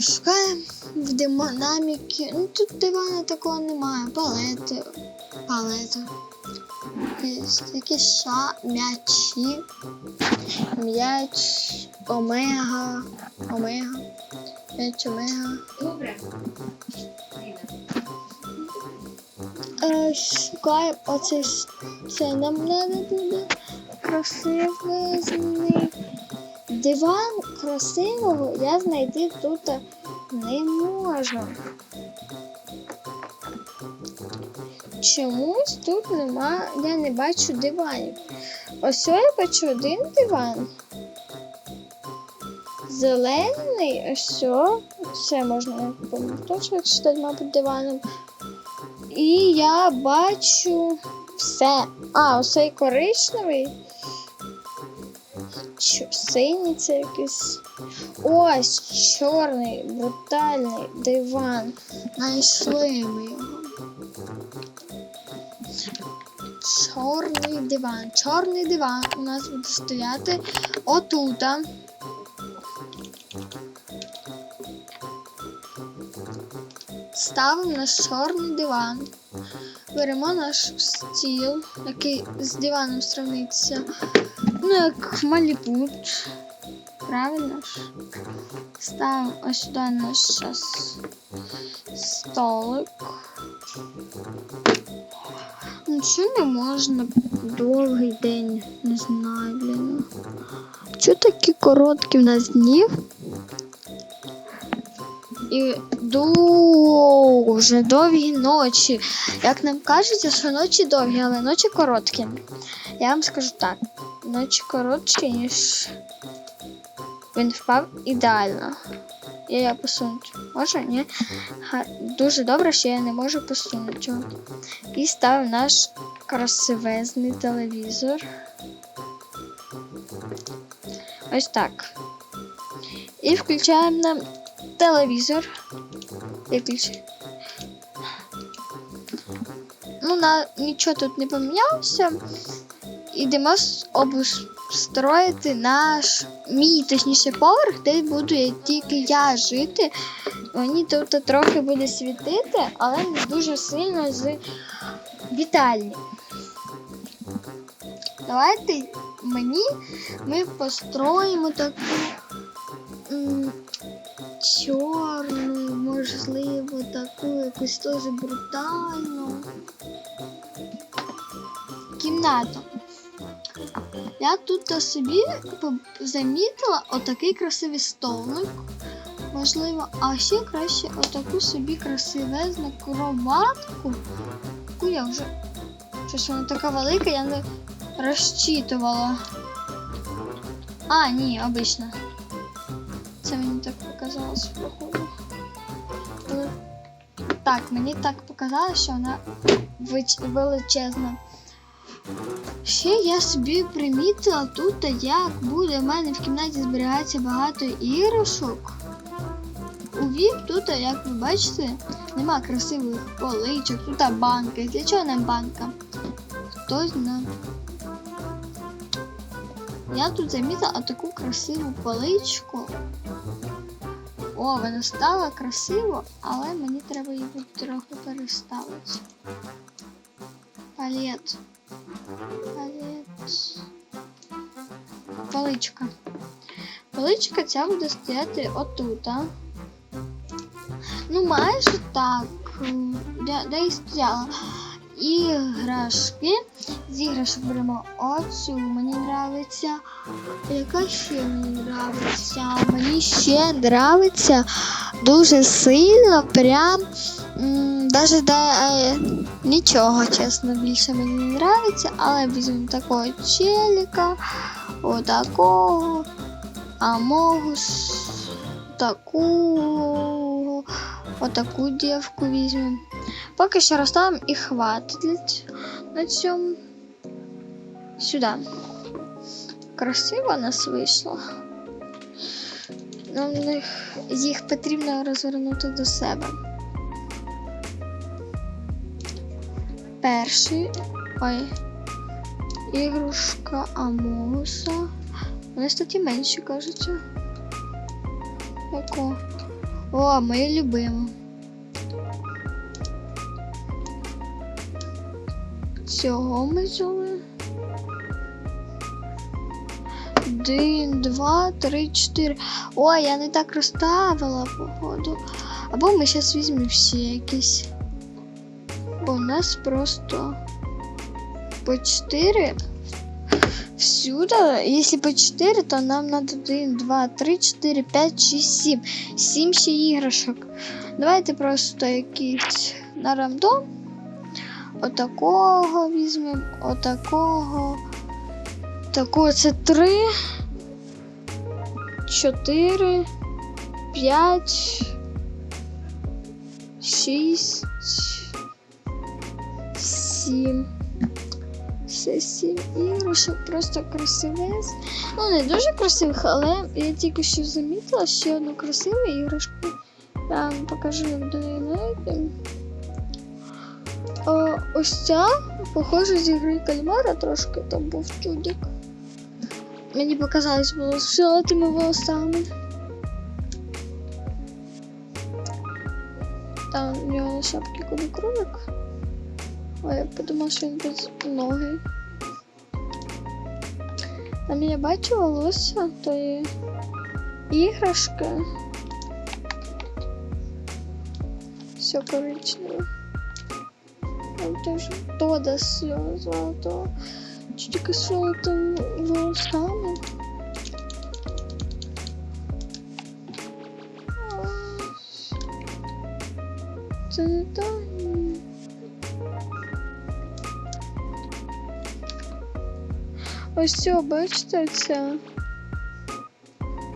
Шукаємо в динаміки. Ну тут дивана такого немає. Палети. Палети. Якісь такі ша, м'ячі. М'яч. Омега. Омега. М'яч омега. Добре. Е, шукаємо оце це нам треба буде красивезний диван красивого я знайти тут не можу. Чомусь тут нема, я не бачу диванів. Ось я бачу один диван. Зелений, ось це можна точно читати, мабуть, диваном. І я бачу все. А, оцей коричневий. Чо, синій це якийсь. Ось чорний, брутальний диван. Знайшли ми його. Чорний диван. Чорний диван у нас буде стояти отута. Ставимо наш чорний диван. Беремо наш стіл, який з диваном сравниться. Ну, як маліпут. Правильно ж? Ставимо ось сюди наш щас столик. Ну, що не можна довгий день, не знаю, блін. Чого такі короткі в нас днів? І дуже довгі ночі. Як нам кажеться, що ночі довгі, але ночі короткі. Я вам скажу так: ночі коротші, ніж він впав ідеально. Я його посунути. Може? Ні? Дуже добре, що я не можу посунути. І став наш красивезний телевізор. Ось так. І включаємо нам телевізор. Виключи. Ну, на, нічого тут не помінялося. Ідемо обустроїти наш мій, точніше, поверх, де буду я, тільки я жити. Мені тут трохи буде світити, але не дуже сильно з вітальні. Давайте мені ми построїмо таку можливо, таку якусь теж брутальну кімнату. Я тут собі замітила отакий красивий столик. Можливо, а ще краще отаку собі красивезну кроватку. Яку я вже. Щось вона така велика, я не розчитувала. А, ні, обична. Це мені так показалось походу. Так, мені так показалось, що вона величезна. Ще я собі примітила тут, як буде в мене в кімнаті зберігатися багато іграшок. У віп тут, як ви бачите, нема красивих поличок, тут банка. Для чого нам банка? Хтось знає. Я тут замітила таку красиву поличку. О, вона стала красиво, але мені треба її трохи переставити. Палет. Палет. Поличка. Поличка ця буде стояти отута. Ну, майже так. Де, де і стояла. Іграшки. З іграшок беремо оцю, мені нравиться. Яка ще мені нравиться? Мені ще нравиться дуже сильно, прям даже да, е, нічого, чесно, більше мені не нравиться, але візьмемо такого челіка, отакого, амогус, такого, отаку дівку візьмемо. Поки що розставимо і хватить на цьому. Сюди. Красиво нас вийшло. Нам їх, їх потрібно розвернути до себе. Перший. Ой. Ігрушка Амогуса. Вони, кстати, менші, кажеться. Яко? О, моє любиме. Цього ми взяли. Один, два, три, чотири. Ой, я не так розставила, походу. Або ми зараз візьмемо всі якісь. Бо у нас просто по 4 всюди. Если по 4, то нам надо 1, 2, 3, 4, 5, 6, 7. 7 ще іграшок. Давайте просто якісь на рандом. Отакого візьмемо, отакого. Такого це 3, 4, 5, 6, 7. Це 7 іграшок, просто красивець. Ну, не дуже красивих, але я тільки що замітила ще одну красиву іграшку. Я вам покажу, як до неї знайти. Ось ця, похоже, з ігри кальмара трошки там був чудик. Мені показалось було з фіолетовими волосами. Там у нього на шапці кубик Ой, я подумала, що він без ноги. Там я бачу волосся тої іграшки. Все коричневе. Там теж Тода з золотого. Тільки з золотими волосами. Ось. Це не так. Ось цього, бачите, це.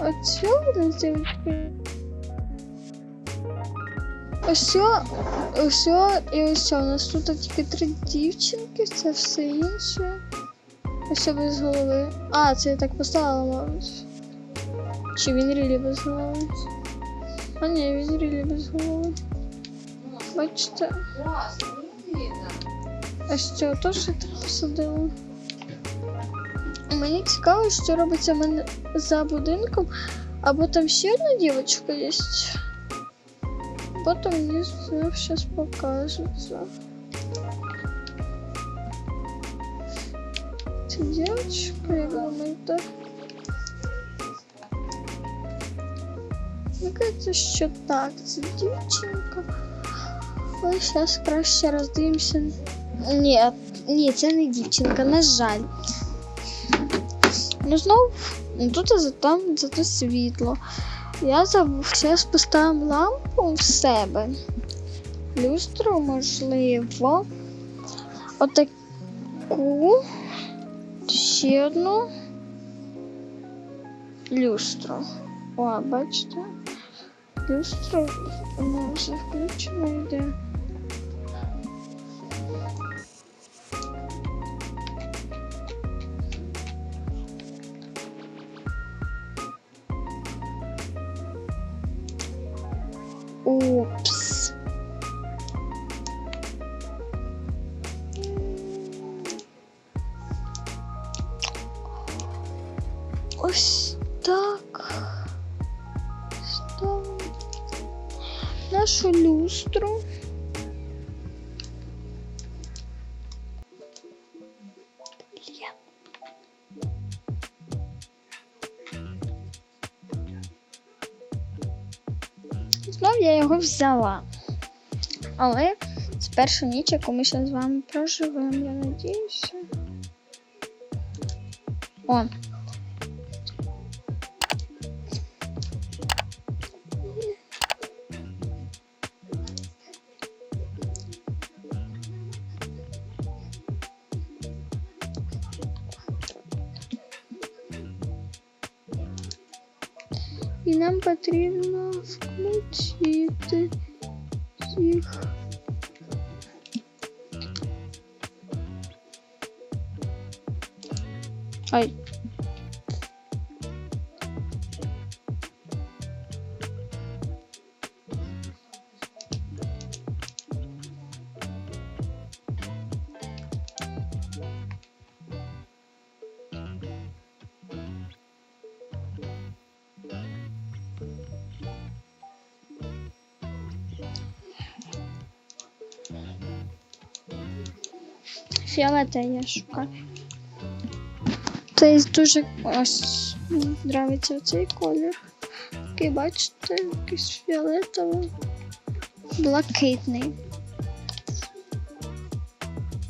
Оцю дівчинки. Ось, ось і ось. У нас тут тільки три дівчинки, це все інше. Ось без голови. А, це я так поставила, мабуть. Чи він рілі без голови? А ні, він рілі без голови. Бачите? Ось цього теж так посадила. Мені цікаво, що робиться мене за будинком, або там ще одна дівчинка є. Потім мені зараз покажеться. Думаю, так. Мені кажеться, що так, це дівчинка. Ось зараз краще роздивимося. Ні, ні, це не дівчинка, на жаль. Ну знов, ну тут там зато світло. Я забув, зараз поставимо лампу в себе. Люстру, можливо. Отаку. Ще одну люстру. О, бачите? Люстру вона вже включена йде. Упс. Я його взяла. Але це перша ніч, яку ми ще з вами проживемо, я надіюся. О. І нам потрібно включити їх. Ай. Фіолетовий я шукаю. Це дуже ось подобається цей колір. Такий, бачите, якийсь фіолетовий, блакитний.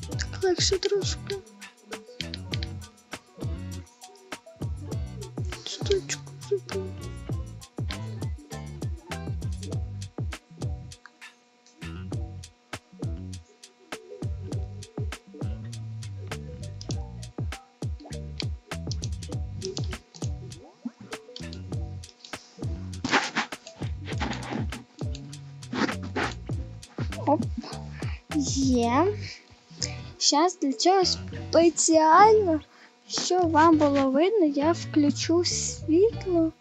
Так легше трошки. Оп. Є. Зараз для цього спеціально, щоб вам було видно, я включу світло.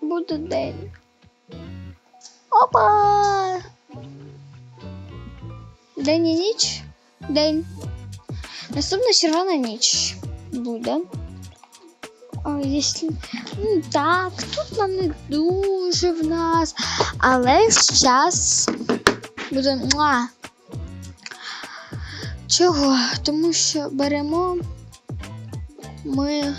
Буде день. Опа! День і ніч. День. Наступна червона ніч буде. Якщо... Ну, так, тут нам не дуже в нас. Але зараз буде. Муа. Чого? Тому що беремо ми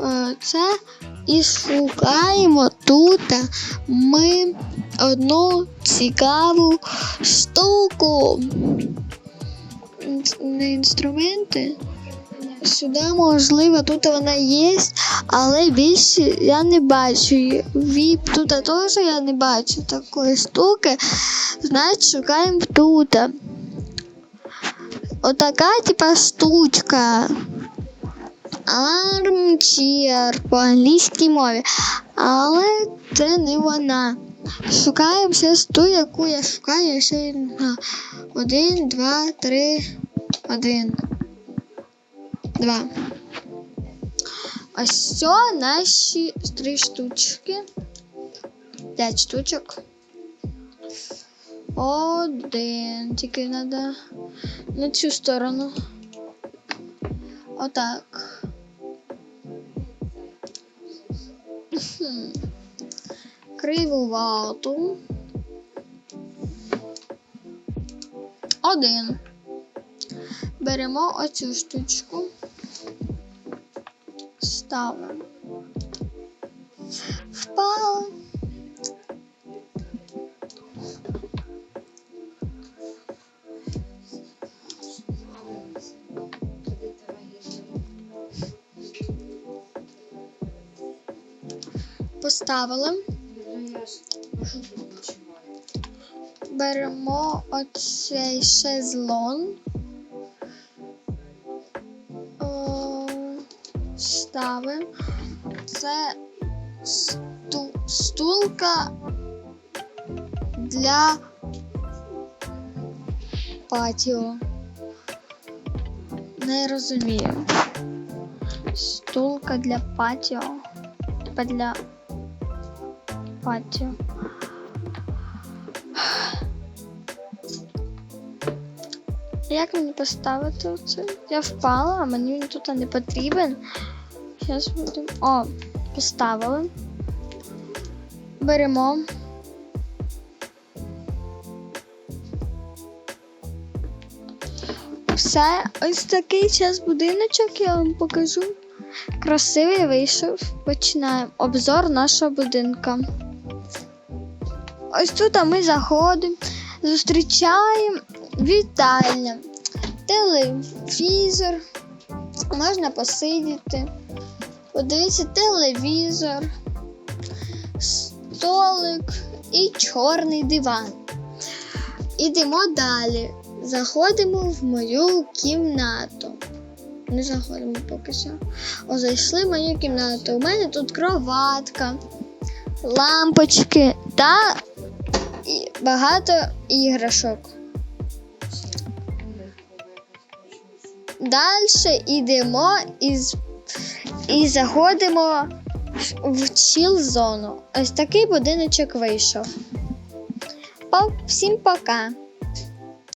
е, це і шукаємо тут ми одну цікаву штуку. Не інструменти. Сюди, можливо, тут вона є, але більше я не бачу. Віп тут теж я не бачу такої штуки. Значить, шукаємо тут. Отака типа штучка. Armchair по англійській мові. Але це не вона. Шукаємо зараз ту, яку я шукаю, ще. Один, два, три, один. Два. Ось все наші три штучки. П'ять штучок. Один. Тільки треба на цю сторону. Отак. Кривувату. Один. Беремо оцю штучку. Ставимо. Впало. Поставили. Беремо оцей шезлон. Ставимо. Це сту, стулка для патіо. Не розумію. Стулка для патіо. Типа для патіо. Як мені поставити оце? Я впала, а мені він тут не потрібен. Зараз будемо. О, поставили. Беремо. Все, ось такий час будиночок я вам покажу. Красивий вийшов. Починаємо обзор нашого будинка. Ось тут ми заходимо, зустрічаємо вітальня, телевізор, можна посидіти, подивитися телевізор, столик і чорний диван. Ідемо далі. Заходимо в мою кімнату. Не заходимо поки що. О, зайшли в мою кімнату. У мене тут кроватка, лампочки та і багато іграшок. Далі йдемо і, з- і заходимо в чіл зону. Ось такий будиночок вийшов. Всім пока!